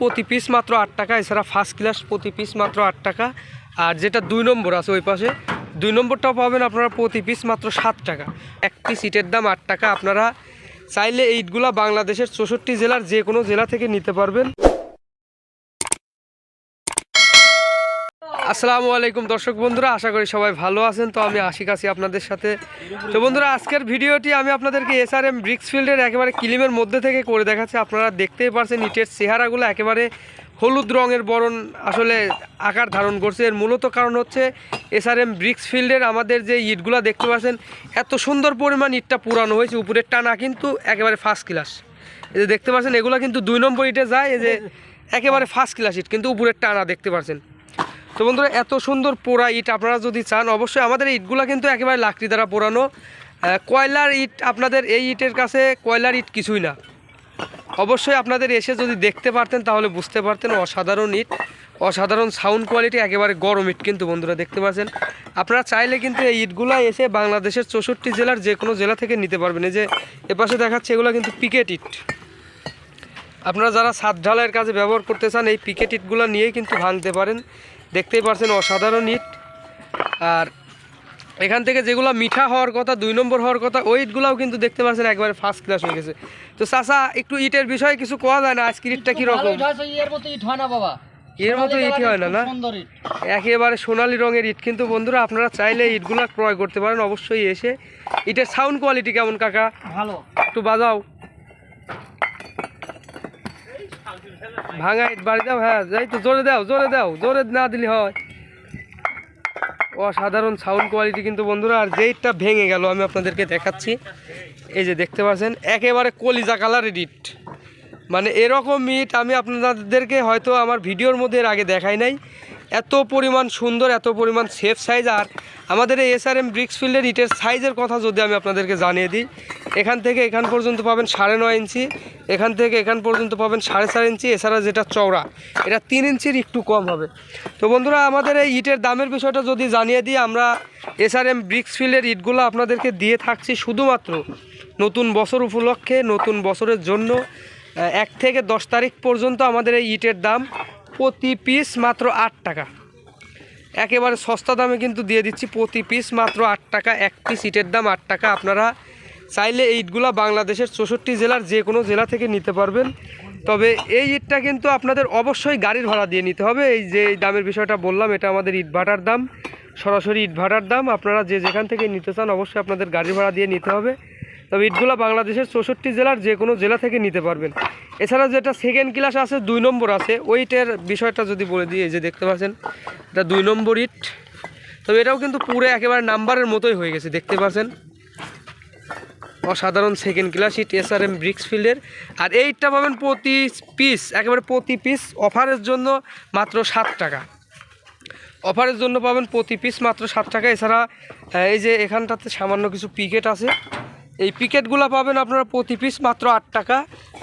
প্রতি পিস মাত্র আট টাকা, এছাড়া ফার্স্ট ক্লাস প্রতি পিস মাত্র আট টাকা। আর যেটা দুই নম্বর আছে ওই পাশে, দুই নম্বরটাও পাবেন আপনারা প্রতি পিস মাত্র সাত টাকা। এক পিস ইটের দাম আট টাকা, আপনারা চাইলে ইটগুলা বাংলাদেশের চৌষট্টি জেলার যে কোনো জেলা থেকে নিতে পারবেন। আসসালামু আলাইকুম দর্শক বন্ধুরা, আশা করি সবাই ভালো আছেন। তো আমি আশিক আছি আপনাদের সাথে। তো বন্ধুরা, আজকের ভিডিওটি আমি আপনাদেরকে এসআরএম ব্রিক্সফিল্ডের একেবারে কিলিমের মধ্যে থেকে করে দেখাচ্ছি। আপনারা দেখতেই পারছেন, ইটের চেহারাগুলো একেবারে হলুদ রঙের বরণ আসলে আকার ধারণ করছে। এর মূলত কারণ হচ্ছে এসআরএম ব্রিক্সফিল্ডের আমাদের যে ইটগুলো দেখতে পাচ্ছেন, এত সুন্দর পরিমাণ ইটটা পুরানো হয়েছে, উপরের টানা কিন্তু একেবারে ফার্স্ট ক্লাস এই যে দেখতে পাচ্ছেন, এগুলো কিন্তু দুই নম্বর ইটে যায়, এই যে একেবারে ফার্স্ট ক্লাস ইট, কিন্তু উপরের টানা দেখতে পাচ্ছেন। তো বন্ধুরা, এত সুন্দর পোড়া ইট আপনারা যদি চান, অবশ্যই আমাদের ইটগুলো কিন্তু একেবারে লাকড়ি দ্বারা পোড়ানো। কয়লার ইট আপনাদের এই ইটের কাছে, কয়লার ইট কিছুই না। অবশ্যই আপনাদের এসে যদি দেখতে পারতেন, তাহলে বুঝতে পারতেন অসাধারণ ইট, অসাধারণ সাউন্ড কোয়ালিটি একেবারে গরম ইট কিন্তু বন্ধুরা দেখতে পাচ্ছেন। আপনারা চাইলে কিন্তু এই ইটগুলো এসে বাংলাদেশের চৌষট্টি জেলার যে কোনো জেলা থেকে নিতে পারবেন। এই যে এপাশে দেখাচ্ছে, এগুলো কিন্তু পিকেট ইট। আপনারা যারা ছাদ ঢালাইয়ের কাজে ব্যবহার করতে চান, এই পিকেট ইটগুলো নিয়েই কিন্তু ভাঙতে পারেন। দেখতেই পারছেন অসাধারণ ইট। আর এখান থেকে যেগুলো মিঠা হওয়ার কথা দুই নম্বর হওয়ার কথা ওই ইটগুলাও কিন্তু দেখতে পাচ্ছেন একবারে ফার্স্ট ক্লাস হয়ে গেছে। তো চাচা একটু ইটের বিষয়ে কিছু কোয়া যায় না আজকের ইটটা কীরকম? ইট এর মতো ইট হয় না বাবা। এর মতো ইটই হয় না, না? ইট। একেবারে সোনালি রঙের ইট। কিন্তু বন্ধুরা আপনারা চাইলে ইটগুলো ক্রয় করতে পারেন অবশ্যই এসে। ইটের সাউন্ড কোয়ালিটি কেমন কাকা? ভালো। একটু বাজাও। ভাঙা ইট বাড়ি দাও হ্যাঁ যাই তো জোরে দাও জোরে দাও, জোরে না দিলে হয়। অসাধারণ সাউন্ড কোয়ালিটি কিন্তু বন্ধুরা, আর যে ইটটা ভেঙে গেল, আমি আপনাদেরকে দেখাচ্ছি। এই যে দেখতে পাচ্ছেন, একেবারে কলিজা কালারের ইট। মানে এরকম ইট আমি আপনাদেরকে হয়তো আমার ভিডিওর মধ্যে এর আগে দেখাই নাই। এত পরিমাণ সুন্দর, এত পরিমাণ সেফ সাইজ আর আমাদের এই এসআরএম ব্রিক্স ফিল্ডের ইটের সাইজের কথা যদি আমি আপনাদেরকে জানিয়ে দিই, এখান থেকে এখান পর্যন্ত পাবেন সাড়ে নয় ইঞ্চি। এখান থেকে এখান পর্যন্ত পাবেন সাড়ে চার ইঞ্চি, এছাড়া যেটা চওড়া, এটা তিন ইঞ্চির একটু কম হবে। তো বন্ধুরা, আমাদের এই ইটের দামের বিষয়টা যদি জানিয়ে দিই, আমরা এসআরএম ব্রিক্স ফিল্ডের ইটগুলো আপনাদেরকে দিয়ে থাকছি শুধুমাত্র নতুন বছর উপলক্ষে, নতুন বছরের জন্য। এক থেকে দশ তারিখ পর্যন্ত আমাদের এই ইটের দাম প্রতি পিস মাত্র আট টাকা। একেবারে সস্তা দামে কিন্তু দিয়ে দিচ্ছি, প্রতি পিস মাত্র আট টাকা, এক পিস ইটের দাম আট টাকা। আপনারা চাইলে এই ইটগুলো বাংলাদেশের চৌষট্টি জেলার যে কোনো জেলা থেকে নিতে পারবেন। তবে এই ইটটা কিন্তু আপনাদের অবশ্যই গাড়ির ভাড়া দিয়ে নিতে হবে। এই যে দামের বিষয়টা বললাম, এটা আমাদের ইট ভাটার দাম। সরাসরি ইট ভাটার দাম। আপনারা যে যেখান থেকে নিতে চান অবশ্যই আপনাদের গাড়ি ভাড়া দিয়ে নিতে হবে। তবে ইটগুলো বাংলাদেশের চৌষট্টি জেলার যে কোনো জেলা থেকে নিতে পারবেন। এছাড়া যেটা সেকেন্ড ক্লাস আছে, দুই নম্বর আছে। ওইটার বিষয়টা যদি বলে দিই যে দেখতে পাচ্ছেন, এটা দুই নম্বর ইট তবে এটাও কিন্তু পুরো একেবারে নাম্বারের মতোই হয়ে গেছে, দেখতে পাচ্ছেন। অসাধারণ সেকেন্ড ক্লাস ইট এস আর এম ব্রিক্স ফিল্ডের আর এই ইটটা পাবেন প্রতি পিস একেবারে প্রতি পিস অফারের জন্য মাত্র সাত টাকা। অফারের জন্য পাবেন প্রতি পিস মাত্র সাত টাকা। এছাড়া এই যে এখানটাতে সামান্য কিছু পিকেট আছে। এই পিকেটগুলো পাবেন আপনারা প্রতি পিস মাত্র আট টাকা।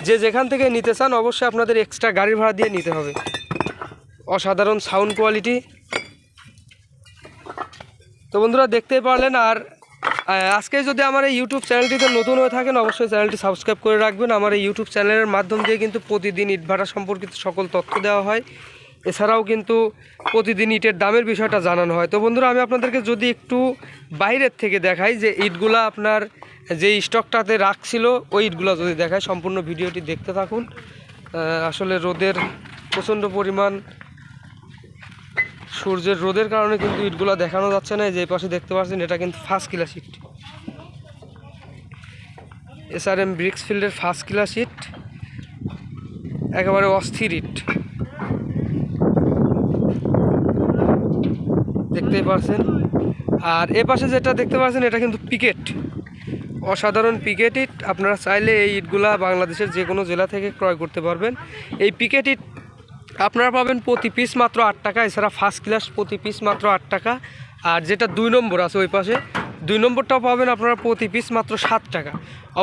যে যেখান থেকে নিতে চান, অবশ্যই আপনাদের এক্সট্রা গাড়ি ভাড়া দিয়ে নিতে হবে। অসাধারণ সাউন্ড কোয়ালিটি তো বন্ধুরা দেখতেই পারলেন, আর আজকে যদি আমার এই ইউটিউব চ্যানেলটিতে নতুন হয়ে থাকেন, অবশ্যই চ্যানেলটি সাবস্ক্রাইব করে রাখবেন। আমার এই ইউটিউব চ্যানেলের মাধ্যম দিয়ে কিন্তু প্রতিদিন ইট ইটভাটা সম্পর্কিত সকল তথ্য দেওয়া হয়। এছাড়াও কিন্তু প্রতিদিন ইটের দামের বিষয়টা জানানো হয়। তো বন্ধুরা, আমি আপনাদেরকে যদি একটু বাইরের থেকে দেখাই যে ইটগুলা আপনার যে স্টকটাতে রাখছিল, ওই ইটগুলো যদি দেখায় সম্পূর্ণ ভিডিওটি দেখতে থাকুন। আসলে রোদের প্রচণ্ড পরিমাণ সূর্যের রোদের কারণে কিন্তু ইটগুলো দেখানো যাচ্ছে না যে পাশে দেখতে পাচ্ছেন, এটা কিন্তু ফার্স্ট ক্লাস ইট। এসআরএম ব্রিক্স ফিল্ডের ফার্স্ট ক্লাস ইট, একেবারে অস্থির ইট। দেখতেই পাচ্ছেন। আর এ পাশে যেটা দেখতে পাচ্ছেন, এটা কিন্তু পিকেট অসাধারণ পিকেট ইট, আপনারা চাইলে এই ইটগুলা বাংলাদেশের যে কোনো জেলা থেকে ক্রয় করতে পারবেন। এই পিকেট ইট আপনারা পাবেন প্রতি পিস মাত্র আট টাকা, এছাড়া ফার্স্ট ক্লাস প্রতি পিস মাত্র আট টাকা। আর যেটা দুই নম্বর আছে ওই পাশে, দুই নম্বরটাও পাবেন আপনারা প্রতি পিস মাত্র সাত টাকা।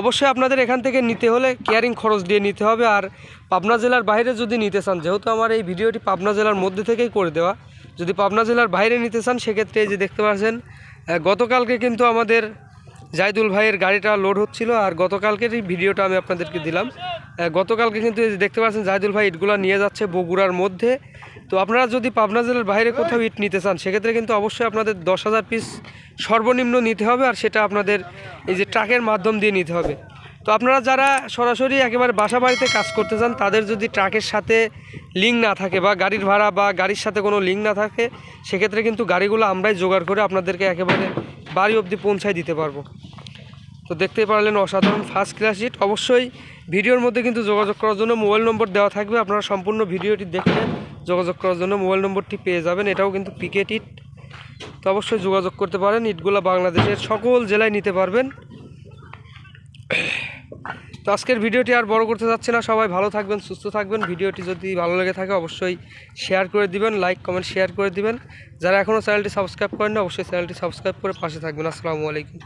অবশ্যই আপনাদের এখান থেকে নিতে হলে কেয়ারিং খরচ দিয়ে নিতে হবে, আর পাবনা জেলার বাইরে যদি নিতে চান, যেহেতু আমার এই ভিডিওটি পাবনা জেলার মধ্যে থেকেই করে দেওয়া, যদি পাবনা জেলার বাইরে নিতে চান, সেক্ষেত্রে এই যে দেখতে পাচ্ছেন গতকালকে কিন্তু আমাদের জাইদুল ভাইয়ের গাড়িটা লোড হচ্ছিল, আর গতকালকের এই ভিডিওটা আমি আপনাদেরকে দিলাম। গতকালকে কিন্তু দেখতে পাচ্ছেন জাহিদুল ভাই ইটগুলো নিয়ে যাচ্ছে বগুড়ার মধ্যে। তো আপনারা যদি পাবনা জেলার বাইরে কোথাও ইট নিতে চান, সেক্ষেত্রে কিন্তু অবশ্যই আপনাদের দশ হাজার পিস সর্বনিম্ন নিতে হবে আর সেটা আপনাদের এই যে ট্রাকের মাধ্যম দিয়ে নিতে হবে। তো আপনারা যারা সরাসরি একেবারে বাসা বাড়িতে কাজ করতে চান, তাদের যদি ট্রাকের সাথে লিঙ্ক না থাকে বা গাড়ির ভাড়া বা গাড়ির সাথে কোনো লিঙ্ক না থাকে, সেক্ষেত্রে কিন্তু গাড়িগুলো আমরাই জোগাড় করে আপনাদেরকে একেবারে বাড়ি অবধি পৌঁছায় দিতে পারব। তো দেখতেই পারলেন অসাধারণ ফার্স্ট ক্লাস ইট অবশ্যই ভিডিওর মধ্যে কিন্তু যোগাযোগ করার জন্য মোবাইল নম্বর দেওয়া থাকবে। আপনারা সম্পূর্ণ ভিডিওটি দেখলে যোগাযোগ করার জন্য মোবাইল নম্বরটি পেয়ে যাবেন। এটাও কিন্তু পিকেট ইট তো অবশ্যই যোগাযোগ করতে পারেন। ইটগুলো বাংলাদেশের সকল জেলায় নিতে পারবেন। তো আজকের ভিডিওটি আর বড় করতে যাচ্ছে না। সবাই ভালো থাকবেন, সুস্থ থাকবেন। ভিডিওটি যদি ভালো লেগে থাকে, অবশ্যই শেয়ার করে দিবেন লাইক কমেন্ট শেয়ার করে দিবেন। যারা এখনও চ্যানেলটি সাবস্ক্রাইব করেন অবশ্যই চ্যানেলটি সাবস্ক্রাইব করে পাশে থাকবেন। আসসালামু আলাইকুম।